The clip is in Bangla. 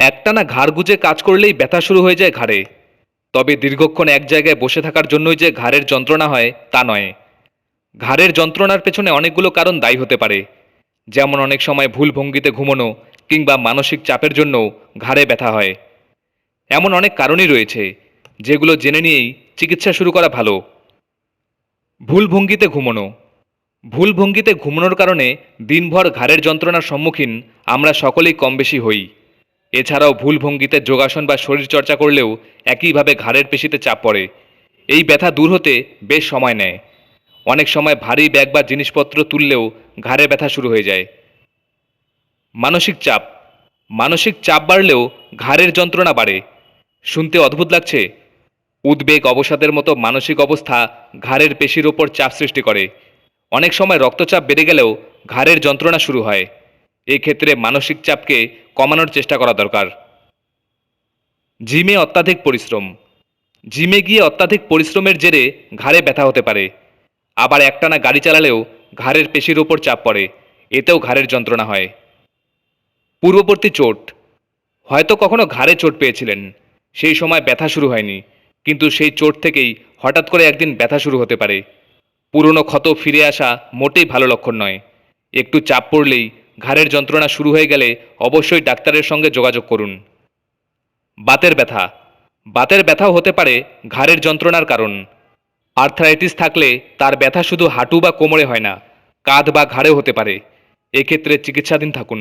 একটানা ঘাড় গুজে কাজ করলেই ব্যথা শুরু হয়ে যায় ঘাড়ে। তবে দীর্ঘক্ষণ এক জায়গায় বসে থাকার জন্যই যে ঘাড়ের যন্ত্রণা হয়, তা নয়। ঘাড়ের যন্ত্রণার পেছনে অনেকগুলো কারণ দায়ী হতে পারে। যেমন অনেক সময় ভুল ভঙ্গিতে ঘুমানো কিংবা মানসিক চাপের জন্যও ঘাড়ে ব্যথা হয়। এমন অনেক কারণই রয়েছে, যেগুলো জেনে নিয়েই চিকিৎসা শুরু করা ভালো। ভুল ভঙ্গিতে ঘুমানো। ভুল ভঙ্গিতে ঘুমানোর কারণে দিনভর ঘাড়ের যন্ত্রণার সম্মুখীন আমরা সকলেই কম বেশি হই। এছাড়াও ভুল ভঙ্গিতে যোগাসন বা শরীরচর্চা করলেও একইভাবে ঘাড়ের পেশিতে চাপ পড়ে। এই ব্যথা দূর হতে বেশ সময় নেয়। অনেক সময় ভারী ব্যাগ বা জিনিসপত্র তুললেও ঘাড়ে ব্যথা শুরু হয়ে যায়। মানসিক চাপ। মানসিক চাপ বাড়লেও ঘাড়ের যন্ত্রণা বাড়ে। শুনতে অদ্ভুত লাগছে। উদ্বেগ, অবসাদের মতো মানসিক অবস্থা ঘাড়ের পেশির ওপর চাপ সৃষ্টি করে। অনেক সময় রক্তচাপ বেড়ে গেলেও ঘাড়ের যন্ত্রণা শুরু হয়। এক্ষেত্রে মানসিক চাপকে কমানোর চেষ্টা করা দরকার। জিমে অত্যাধিক পরিশ্রম। জিমে গিয়ে অত্যাধিক পরিশ্রমের জেরে ঘাড়ে ব্যথা হতে পারে। আবার একটানা গাড়ি চালালেও ঘাড়ের পেশির ওপর চাপ পড়ে। এতেও ঘাড়ের যন্ত্রণা হয়। পূর্ববর্তী চোট। হয়তো কখনো ঘাড়ে চোট পেয়েছিলেন। সেই সময় ব্যথা শুরু হয়নি। কিন্তু সেই চোট থেকেই হঠাৎ করে একদিন ব্যথা শুরু হতে পারে। পুরনো ক্ষত ফিরে আসা মোটেই ভালো লক্ষণ নয়। একটু চাপ পড়লেই ঘাড়ের যন্ত্রণা শুরু হয়ে গেলে অবশ্যই ডাক্তারের সঙ্গে যোগাযোগ করুন। বাতের ব্যথা। বাতের ব্যথাও হতে পারে ঘাড়ের যন্ত্রণার কারণ। আর্থ্রাইটিস থাকলে তার ব্যথা শুধু হাঁটু বা কোমরে হয় না, কাঁধ বা ঘাড়েও হতে পারে। এক্ষেত্রে চিকিৎসাধীন থাকুন।